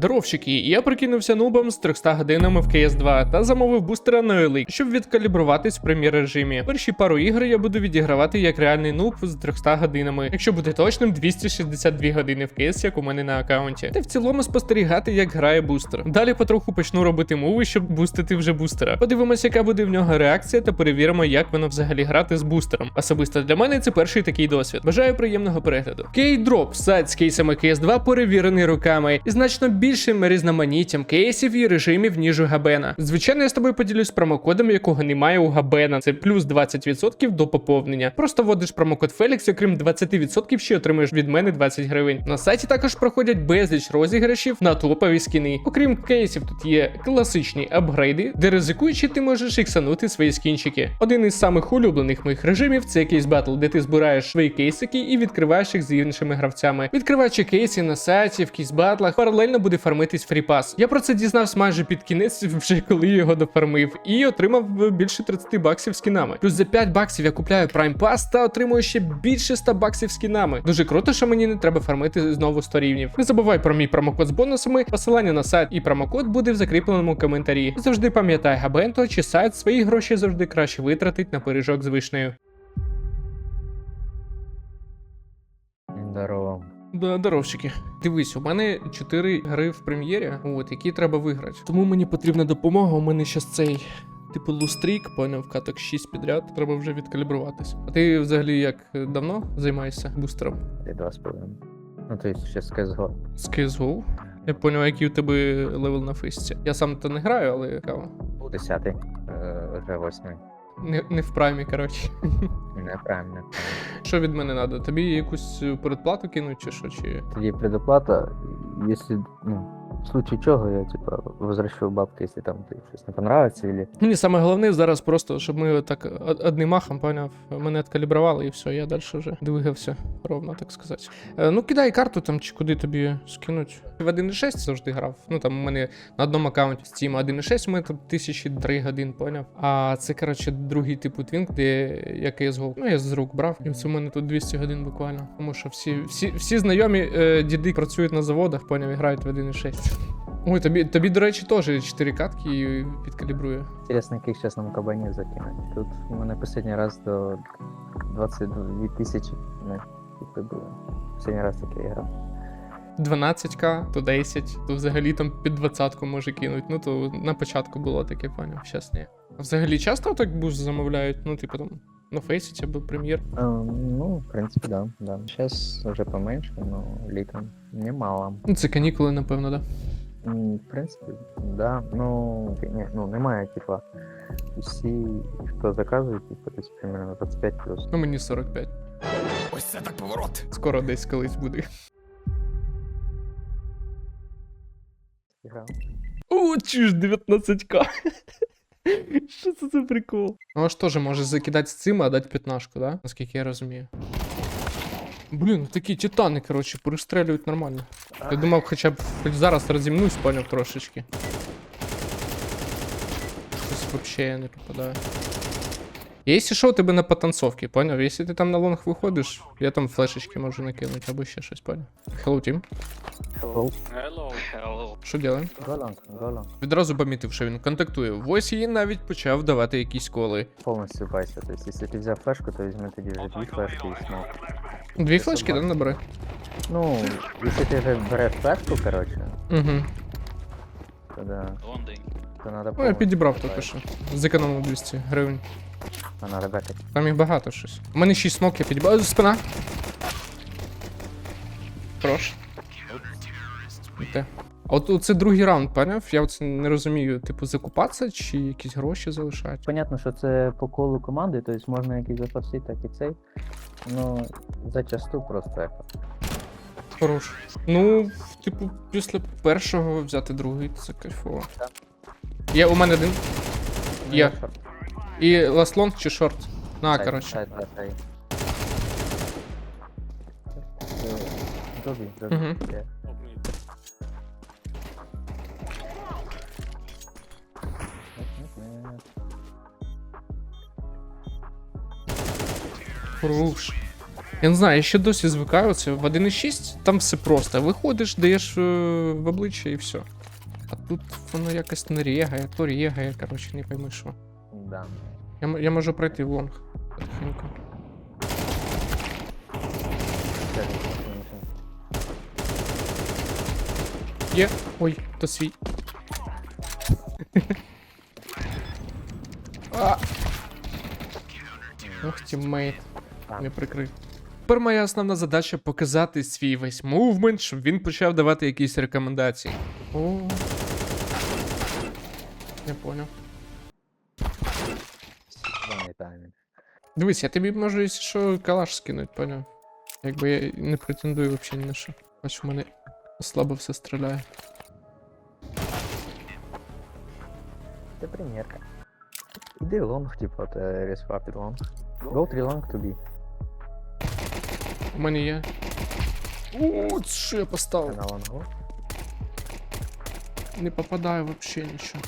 Здоровчики, я прикинувся нубом з 300 годинами в CS2 та замовив бустера на OLX, щоб відкалібруватись в прем'єр режимі. Перші пару ігор я буду відігравати як реальний нуб з 300 годинами, якщо бути точним, 262 години в CS, як у мене на аккаунті. Та в цілому спостерігати, як грає бустер. Далі потроху почну робити муви, щоб бустити вже бустера. Подивимося, яка буде в нього реакція, та перевіримо, як воно взагалі грати з бустером. Особисто для мене це перший такий досвід. Бажаю приємного перегляду. Кейдроп сайт з кейсами CS2 перевірений руками і значно більшим різноманіттям кейсів і режимів, ніж у Габена. Звичайно, я з тобою поділюсь промокодом, якого немає у Габена. Це плюс 20% до поповнення. Просто вводиш промокод Фелікс, окрім 20% ще отримаєш від мене 20 гривень. На сайті також проходять безліч розіграшів на топові скіни. Окрім кейсів, тут є класичні апгрейди, де ризикуючи, ти можеш іксанути свої скінчики. Один із самих улюблених моїх режимів це кейс батл, де ти збираєш свої кейсики і відкриваєш їх з іншими гравцями. Відкриваючи кейси на сайті в кейсбатлах, паралельно буде фармитись фріпас. Я про це дізнався майже під кінець, вже коли його дофармив, і отримав більше 30 баксів скінами. Плюс за 5 баксів я купляю Prime Pass та отримую ще більше 100 баксів скінами. Дуже круто, що мені не треба фармити знову 100 рівнів. Не забувай про мій промокод з бонусами. Посилання на сайт і промокод буде в закріпленому коментарі. Завжди пам'ятай, Габенто чи сайт свої гроші завжди краще витратить на пиріжок з вишнею. Здорово. Да, Здоровчики. Дивись, у мене 4 гри в прем'єрі, от, які треба виграти. Тому мені потрібна допомога. У мене щас цей. Типу лустрік, поняв, каток 6 підряд, треба вже відкалібруватись. А ти взагалі як давно займаєшся бустером? Ти два з половиною. Ну, то ще з CSGO. З CSGO? Я поняв, який у тебе левел на фейсці. Я сам то не граю, але цікаво. Був десятий, е, вже восьмий. Не, не в праймі, коротше. Не. Що від мене треба? Тобі якусь передплату кинуть чи що? Чи... Тоді предоплата, якщо, ну, в случае чого, я, типа, возвращу бабки, якщо там ти щось не понравиться, или... Мені саме головне зараз просто, щоб ми так одним махом, поняв, мене відкалібрували і все, я далі вже двигався ровно, так сказати. Е, ну, кидай карту там, чи куди тобі скинуть. В 1.6 завжди грав. Ну там у мене на одному аккаунті Steam 1.6, у мене там тисячі три годин, поняв. А це, коротше, другий типу твінк, де я CSGO. Ну, я з рук брав. І це у мене тут 200 годин буквально. Тому що всі, всі, всі знайомі е, діди працюють на заводах, поняв, і грають в 1.6. Ой, тобі, тобі, до речі, теж 4 катки підкалібрує. Інтересно, яких зараз нам кабанів закинуть. Тут у мене останній раз до 22 тисячі, не, типу, було. Останній раз таке я грав. 12к, то 10, то взагалі там під 20 може кинуть. Ну то на початку було таке, поняв, щас ні. А взагалі часто так буш замовляють, ну, типу там на фейсі або прем'єр. Е, ну, в принципі, да, да. Зараз вже поменше, но літом немало. Ну, це канікули, напевно, да. В принципі, да. Ну, ні, ну немає, типа, усі, хто заказує, типу, десь примерно 25 плюс. Ну мені 45. Ось це так поворот. Скоро десь колись буде. Грав. О, чи ж 19к. Що це за прикол? Ну, а аж теж може закидати з цим, а дати п'ятнашку, да? Наскільки я розумію. Блін, такі титани, коротше, перестрелюють нормально. Я думав, хоча б хоч зараз розімнусь, поняв трошечки. Щось вообще я не попадаю. Якщо що, у тебе на потанцовці, поняв? Якщо ти там на лонг виходиш, я там флешечки можу накинути або ще щось, поняв? Hello, team. Hello. Hello, hello. Що делаем? Голланд, Голланд. Відразу помітив, що він контактує. Ось її навіть почав давати якісь коли. Повністю байся. Тобто, якщо ти взяв флешку, то візьми тоді вже дві флешки і смок. Дві флешки, да, набери? Ну, якщо ти вже береш флешку, коротше, Угу. то да. То треба Ну, я підібрав тільки що. Зекономив 200 гривень. А надо. Там їх багато щось. У мене 6 смок, я підібрав. Спина. Хорош. Те. А от це другий раунд, поняв? Я от не розумію, типу, закупатися чи якісь гроші залишати. Понятно, що це по колу команди, тобто можна якийсь запасти, так і цей. Ну, зачасту просто ехо. Хорош. Ну, типу, після першого взяти другий, це кайфово. Так. Є у мене один. Є. І ласт лонг чи шорт? На, коротше. Добі, добі. Мгм. Є. Я не знаю, я ще досі звикаю це в 1.6, там все просто. Виходиш, даєш е, в обличчя і все. А тут воно якось не регає, то регає, коротше, не пойми що. Да. Я, я можу пройти в лонг. Тихенько. Є. Ой, то свій. а! Ох, тіммейт. Не прикрив. Тепер моя основна задача показати свій весь мувмент, щоб він почав давати якісь рекомендації. О. Зелений таймінг. Дивись, я тобі можу, якщо що, калаш скинуть, поняв? Якби я не претендую взагалі ні на що. Бач, в мене слабо все стріляє. Це примірка. Іди лонг, типу, от ресфа під лонг. Go 3 long to be. У мене є. О, це що я поставив? на лонгу. Не попадаю вообще нічого.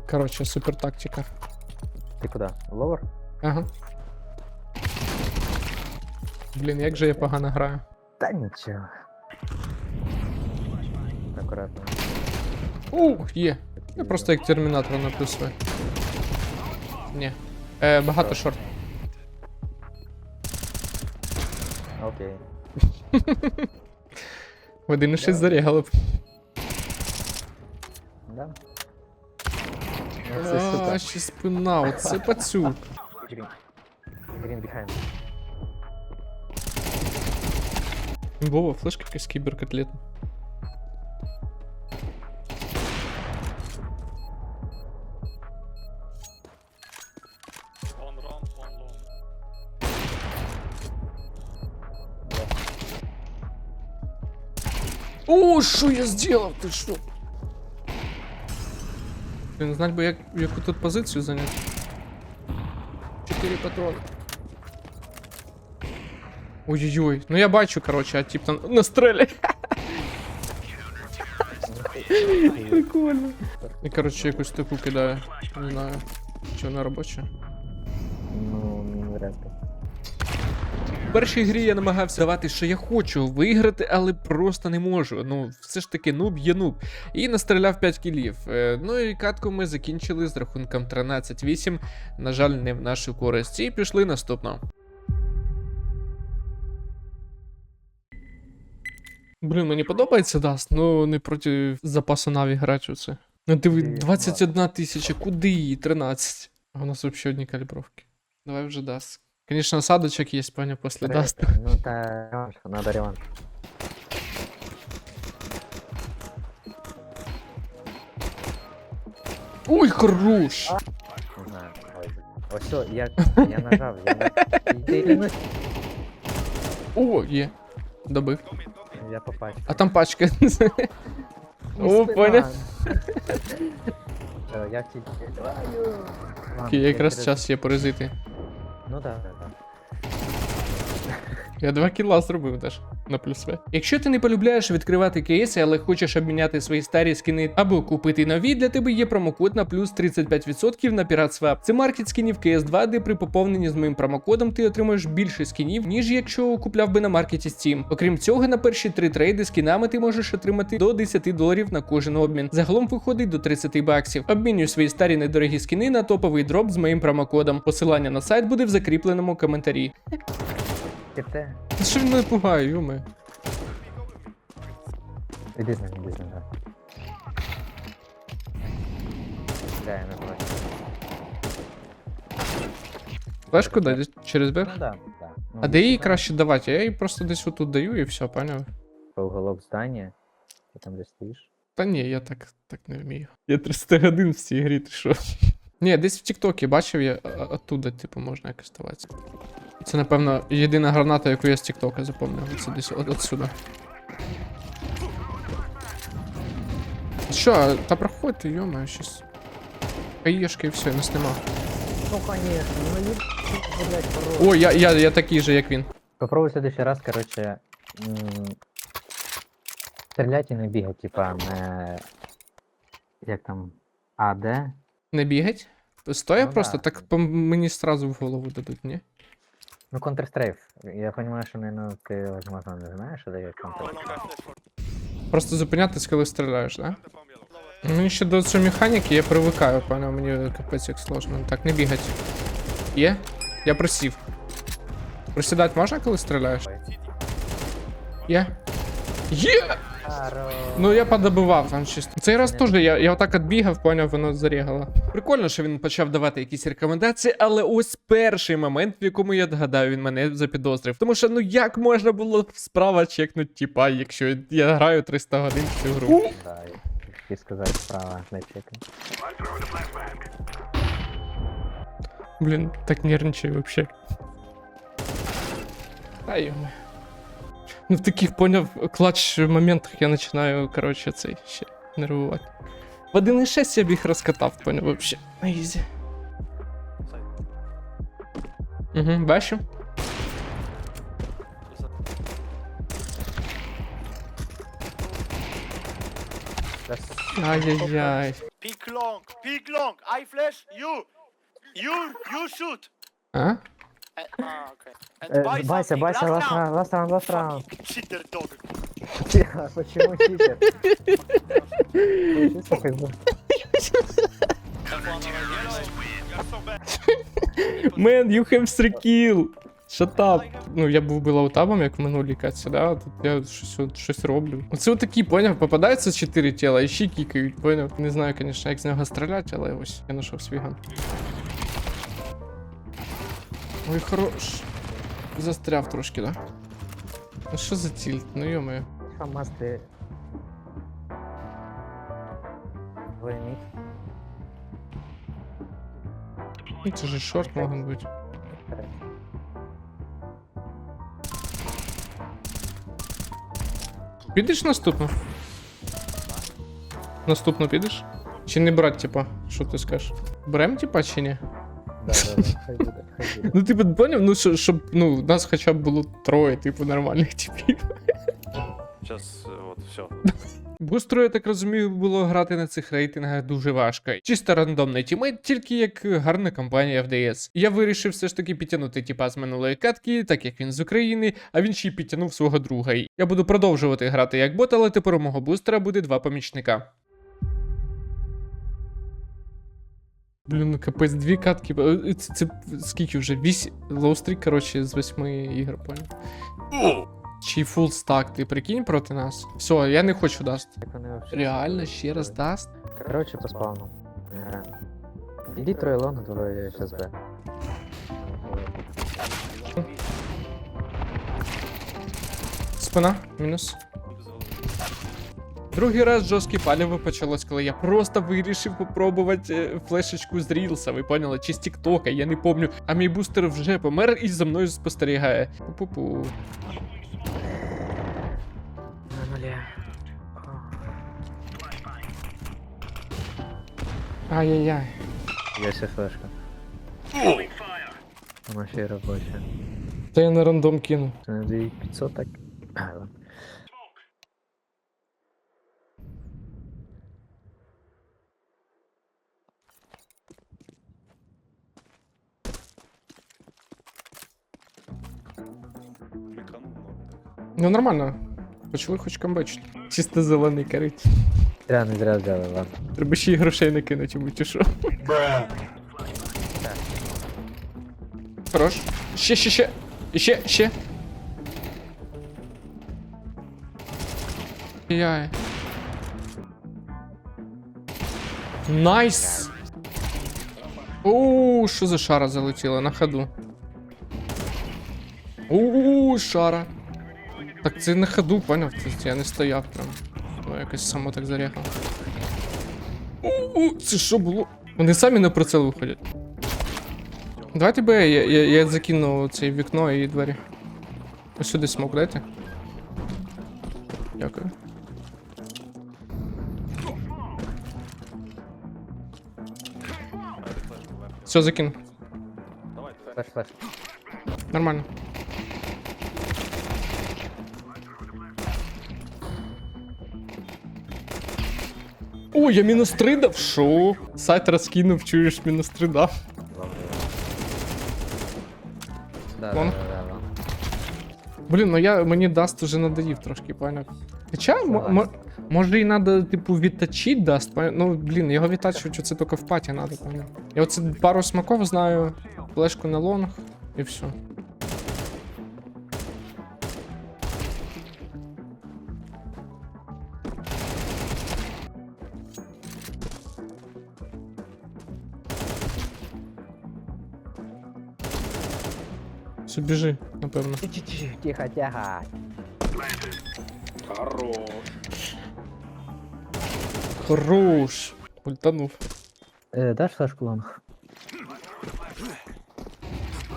Короче, супер тактика. Ти куди? Ловер? Ага. Блін, як же я погано граю. Та нічого. Акуратно. У, є. Я просто як термінатор на плюс В. Ні. Е, багато шорт. Окей. В 1.6 зарігали б. Да. Ну, це А, штука. ще спина, оце пацюк. Green. Green behind. Вова, флешка якась кіберкотлет. One round, one long. О, що я зробив? Ти що? Блін, знать би, як, яку тут позицію зайняти. Чотири патрони. Ой-ой-ой. Ну я бачу, короче, а тип там настрелять. Прикольно. І, короче, якусь таку кидаю. Не знаю. Чи вона робоча? В першій грі я намагався давати, що я хочу виграти, але просто не можу. Ну, все ж таки, нуб є нуб. І настріляв 5 кілів. Е, ну і катку ми закінчили з рахунком 13-8. На жаль, не в нашу користь. І пішли наступно. Блін, мені подобається Даст, ну не проти запасу Наві грати оце. Ну диви, 21 тисяча, куди її? 13. А у нас взагалі одні калібровки. Давай вже Даст. Конечно, осадочек есть, понял, после Даста. Ну, та реванш, надо реванш. Ой, хорош! Не знаю. Ой. Ось все, я, я нажав, я нажав. Ти, ну, О, є. Добив. Я попасть. А там пачка. О, понял. Е, Я тільки. Окей, якраз час є. Ну да, да, так. Я два кіла зробив теж на плюс В. Якщо ти не полюбляєш відкривати кейси, але хочеш обміняти свої старі скини або купити нові, для тебе є промокод на плюс 35% на PirateSwap. Це маркет скінів CS2, де при поповненні з моїм промокодом ти отримаєш більше скінів, ніж якщо купляв би на маркеті Steam. Окрім цього, на перші три трейди скінами ти можеш отримати до 10 доларів на кожен обмін. Загалом виходить до 30 баксів. Обмінюй свої старі недорогі скіни на топовий дроп з моїм промокодом. Посилання на сайт буде в закріпленому коментарі. Ките. Та Що він мене пугає, юме? Іди з ним, іди з ним, да. Да, я не бачу. Флешку дай десь через Ну да, да. Ну, А де її краще давати? Я її просто десь отут даю і все, поняв? Уголок здання. Ти там де стоїш? Та ні, я так, так не вмію. Я 300 годин в цій грі, ти що? Ні, десь в Тіктокі бачив я а- оттуда, типу, можна якось давати. Це, напевно, єдина граната, яку я з Тіктока запам'ятав. Це десь от, отсюда. Що, та проходьте, йома, щас. Хаєшки і все, нас нема. Ну, конечно, ну не блядь, порой. О, я, я, я такий же, як він. Попробуй в следующий раз, короче, м, стрелять и не бігать, типа, не... Як там? АД? Не бігать? Стоя Ну просто, да. так по мені сразу в голову дадуть, ні? Ну, Counter-Strafe. Я понимаю, що наверное, ти, возможно, не знаєш, що таке Counter-Strafe. Просто зупинятись, коли стріляєш, да? Мені ще до цієї механіки я привикаю, поняв, мені капець як сложно. Так, не бігать. Є? Я просів. Присідати можна, коли стріляєш? Є? Є! Ну я подобивав там чисто. Цей раз теж я, я отак відбігав, поняв, воно зарігало. Прикольно, що він почав давати якісь рекомендації, але ось перший момент, в якому я згадаю, він мене запідозрив. Тому що ну як можна було справа чекнути, типа, якщо я граю 300 годин в цю гру. Да, сказати справа, не чекай. Блін, так нервничаю вообще. Та йому. Ну в таких поняв клач моментах я починаю, коротше, цей ще нервувати. В 1.6 я б їх розкатав, поняв, вообще. На ізі. Угу, бачу. Ай-яй-яй. Peek long, peek long. I flash you. You, you shoot. А? Э, buy Вася, last round, last round, last round. Cheater dog. Тихо, почему читер? Man, you have three kill. Shut up. Ну, я був би лаутабом, як в минулій катці, да? Тут я щось, от- щось роблю. Оце отакі, поняв, попадаються чотири тіла і ще кікають, поняв. Не знаю, звісно, як з нього стріляти, але ось я знайшов свій ган. Ой, хорош. Застряв трошки, да? Ну що за тільт? Ну йомаю. Фамасты. Двойник. Ну це же шорт можуть бути. Підеш наступну? Наступну підеш? Чи не брать, типа? Що ти скажеш? Берем, типа, чи ні? Да, да, да, хай буде, хай буде. Ну, типу, поняв, ну що- щоб ну, нас хоча б було троє, типу, нормальних типів. Сейчас вот все. Бустрою, я так розумію, було грати на цих рейтингах дуже важко. Чисто рандомний тімейт, тільки як гарна компанія FDS. Я вирішив все ж таки підтягнути тіпа з минулої катки, так як він з України, а він ще й підтягнув свого друга. Я буду продовжувати грати як бот, але тепер у мого бустера буде два помічника. Блін, ну капець, дві катки. Е, Це, це скільки вже? Вісім. Лоустрік, коротше, з восьми ігор, понял. Чи фул стак, ти прикинь проти нас? Все, я не хочу даст. Вообще Реально, ще раз даст? Короче, по спавну. Граємо. Іди троє лонг, двоє щас Б. Спина, мінус. Другий раз жорстке паліво почалось, коли я просто вирішив попробувати е, флешечку з Рілса, ви поняли, чи з Тіктока, я не помню. А мій бустер вже помер і за мною спостерігає. Пу-пу-пу. На нулі. Ай-яй-яй. Є флешка. Вона ще й робоча. Та я на рандом кину. Це не 2500 так? Ну нормально. Почали хоч камбечити. Чисто зелений корить. Зря, не зря взяли, ладно. Треба ще й грошей накинути, йому чи що. Хорош. Ще, ще, ще. Ще, ще. Яй. Найс. Оу, що за шара залетіла на ходу. Оу, шара. Так це на ходу, поняв? Це я не стояв прям. Ну, якось само так зарягало. У, це що було? Вони самі на прицел виходять. Давайте Б, я, я, я закину це вікно і двері. Ось сюди смок дайте. Дякую. Все, закину. Флеш, флеш. Нормально. О, я мінус 3 дав. Шо? Сайт розкинув, чуєш, мінус 3 дав. Да, Вон. да, да, да. Блін, ну я мені даст уже надоїв трошки, поняв. Хоча, може і надо, типу, відточити даст, поняв? Ну, блін, його відтачувати це тільки в паті надо, поняв. Я оце пару смаков знаю, флешку на лонг і все. Все, біжи, напевно. Тихо, тихо. Хорош. Ультанув. Е, даш флешку лонг?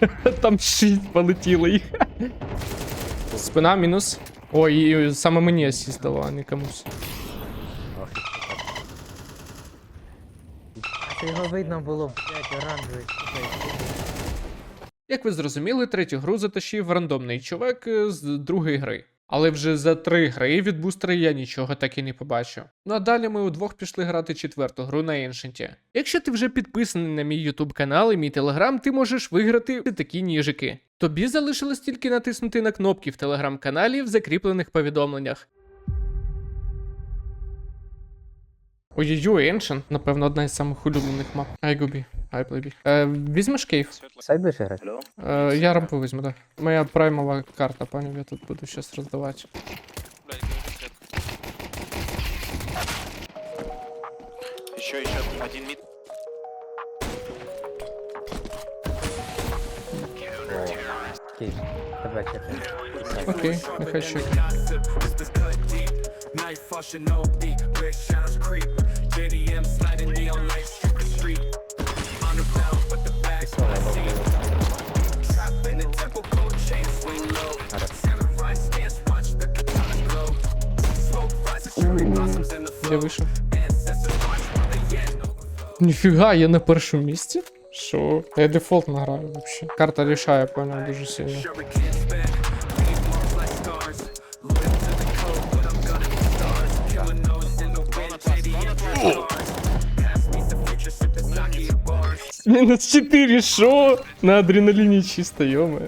Там шість полетіло їх. Спина мінус. Ой, і саме мені асіст дало, а не комусь. Його видно було, блядь, оранжевий. Як ви зрозуміли, третю гру затащив рандомний чувак е, з другої гри. Але вже за три гри від бустера я нічого так і не побачив. Ну а далі ми удвох пішли грати четверту гру на Ancient. Якщо ти вже підписаний на мій YouTube канал і мій телеграм, ти можеш виграти такі ніжики. Тобі залишилось тільки натиснути на кнопки в телеграм-каналі в закріплених повідомленнях. Ой-ой-ой, Ancient, напевно, одна із самих улюблених мап. Ай губі. Е, візьмеш кейв? Сайт будеш грати? Е, я рампу візьму, так. да. Моя праймова карта, поняв, я тут буду щас роздавати. Еще, еще один мид. Окей, тебе чекай. Окей, нехай ще. Flushing OD, where shadows creep. JDM sliding neon lights strip the street. On the bell, but the bags Trapped in the temple gold chain swing low. Samurai stance, watch the katana glow. Smoke rises, cherry blossoms in the Я flow. вийшов. End. Ніфіга, я на першому місці? Що? Я дефолтно граю вообще. Карта рішає, поняв, дуже сильно. Мінус 4, шо? На адреналіні чисто, йоме.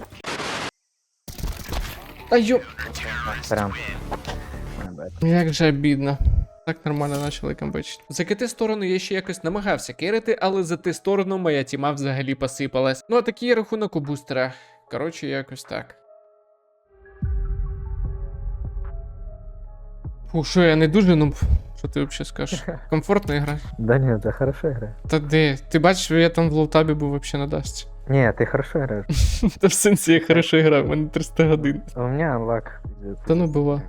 А йо... Прям. Як же обідно. Так нормально почали камбечити. За КТ сторону я ще якось намагався керити, але за Т сторону моя тіма взагалі посипалась. Ну а такий рахунок у бустера. Коротше, якось так. Фу, що я не дуже нуб. Що ти взагалі скажеш? Комфортна гра. Да ні, ти хорошо граєш. Та де? Ти бачиш, я там в лоутабі був взагалі на дасті. Ні, ти хорошо граєш. Та в сенсі я хорошо грав, у мене 300 годин. У мене анлак. Та ну було.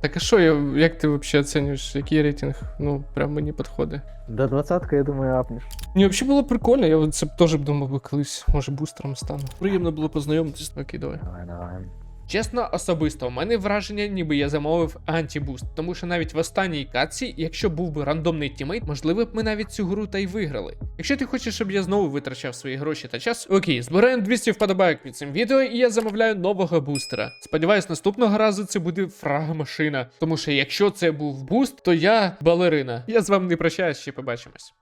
Так а що, як ти взагалі оцінюєш, який рейтинг? Ну, прям мені підходить. До 20 я думаю, апнеш. Ні, взагалі було прикольно, я це б теж б думав колись, може бустером стану. Приємно було познайомитись. Окей, давай. Давай, давай. Чесно, особисто, у мене враження, ніби я замовив антибуст, тому що навіть в останній катці, якщо був би рандомний тімейт, можливо б ми навіть цю гру та й виграли. Якщо ти хочеш, щоб я знову витрачав свої гроші та час, окей, збираємо 200 вподобайок під цим відео, і я замовляю нового бустера. Сподіваюсь, наступного разу це буде фраг-машина. Тому що якщо це був буст, то я балерина. Я з вами не прощаюсь, ще побачимось.